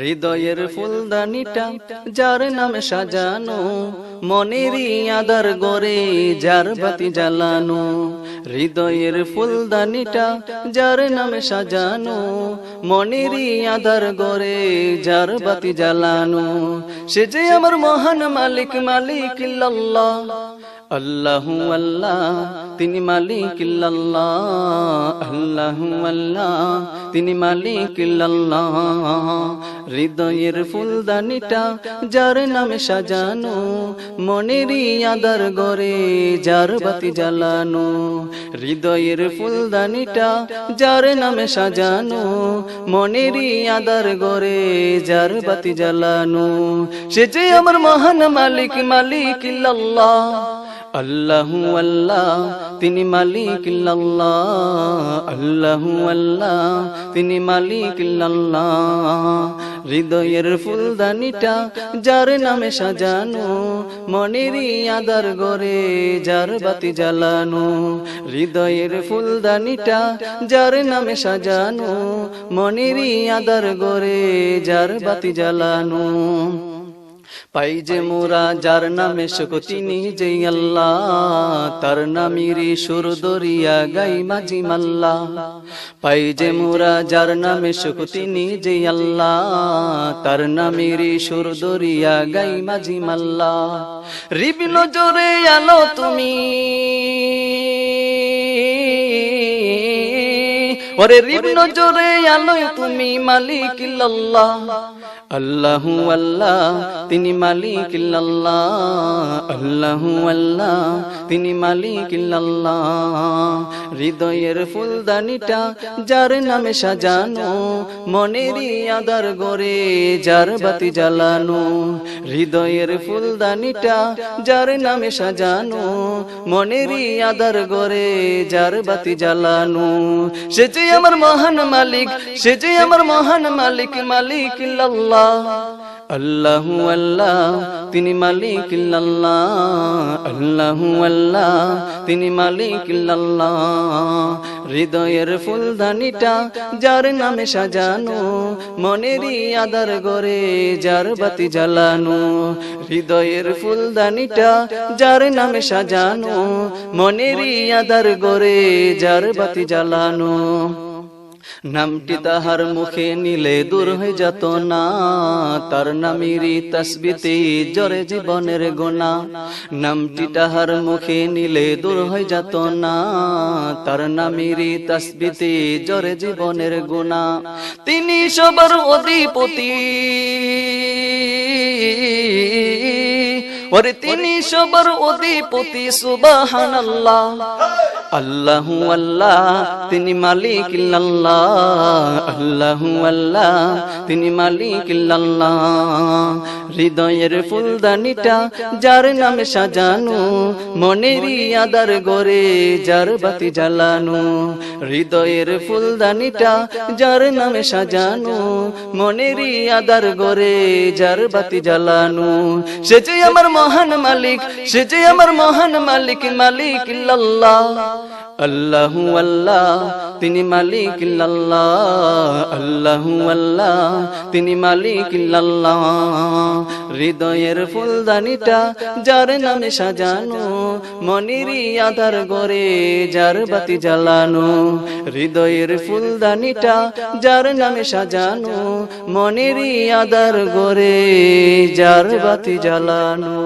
হৃদয়ের ফুলদানিটা যার নামে সাজানো মনেরই আদার গরে যার বাতি জ্বালানো। হৃদয়ের ফুলদানিটা যার নামে সাজানো মনেরই আদার গরে যার বাতি জ্বালানো। সে যে আমার মহান মালিক মালিক ইল্লাল্লাহ। আল্লাহু আল্লাহ। তিনি মালিক আল্লাহু তিনি মালিক হৃদয়ের ফুলদানিটা যার নামে সাজানো, মনেরই আদার গরে যার বাতি জ্বালানো। হৃদয়ের ফুলদানিটা যার নামে সাজানো, মনেরই আদার গরে যার বাতি জ্বালানো। সে যে আমার মহান মালিক মালিক ইল্লাল্লাহ। আল্লাহু আল্লাহ, তিনি মালিক ইল্লাল্লাহ আল্লাহু আল্লাহ, তিনি মালিক ইল্লাল্লাহ হৃদয়ের ফুলদানিটা যার নামে সাজানো, মনেরই আদার গরে যার বাতি জ্বালানো। হৃদয়ের ফুলদানিটা যার নামে সাজানো, মনেরই আদার গরে যার বাতি জ্বালানো। পাই যে মোরা যার নামে সুখ তিনি যে আল্লাহ। তার নামিরি সুর দরিয়া গাই মাঝি মাল্লা। পাই যে মোরা যার নামে সুখ তিনি যে আল্লাহ। তার নামিরি সুর দরিয়া গাই মাঝি মাল্লা। রিবিল জোরে আলো তুমি। ওরে রিবিল জোরে আলো তুমি মালিক ইল্লাল্লাহ। আল্লাহু আল্লাহ তিনি মালিক ইল্লাল্লাহ। আল্লাহু আল্লাহ তিনি মালিক ইল্লাল্লাহ। হৃদয়ের ফুলদানিটা যার নামে সাজানো মনেরই আদার গরে যার বাতি জ্বালানো। হৃদয়ের ফুলদানিটা যার নামে সাজানো মনেরই আদার গরে যার বাতি জ্বালানো। সে যে আমার মহান মালিক সে যে আমার মহান মালিক মালিক ইল্লাল্লাহ আল্লাহু আল্লাহ, তিনি মালিক ইল্লাল্লাহ। আল্লাহু আল্লাহ, তিনি মালিক ইল্লাল্লাহ। হৃদয়ের ফুলদানিটা যার নামে সাজানো, মনেরই আদার গরে যার বাতি জ্বালানো। হৃদয়ের ফুলদানিটা যার নামে সাজানো, মনেরই আদার গরে যার বাতি জ্বালানো। নামটি তাহার মুখে নিলে দূর হয়ে যেত না। তার নামেরই তসবিতে জরে জীবনের গোনা। নামটি তাহার মুখে নিলে দূর হয়ে যেত না। তার নামেরই তসবিতে জরে জীবনের গোনা। তিনি সবার অধিপতি। ওরে তিনি সবার অধিপতি সুবহানাল্লাহ। আল্লাহু আল্লাহ তিনি মালিক আল্লাহ আল্লাহু আল্লাহ তিনি মালিক ইল্লাল্লাহ। হৃদয়ের ফুলদানিটা যার নামে সাজানো, মনেরই আদার গরে যার বাতি জ্বালানো। হৃদয়ের ফুলদানিটা যার নামে সাজানো, মনেরই আদার গরে যার বাতি জ্বালানো। সে যে আমার মহান মালিক, সে যে আমার মহান মালিক মালিক ইল্লাল্লাহ। আল্লাহু আল্লাহ তিনি মালিক আল্লাহু আল্লাহ, তিনি মালিক ইল্লাল্লাহ। হৃদয়ের ফুলদানিটা যার নামে সাজানো মনিরি আধার গরে যার বাতি জ্বালানো। হৃদয়ের ফুলদানিটা যার নামে সাজানো মনিরি আধার গরে যার বাতি জ্বালানো।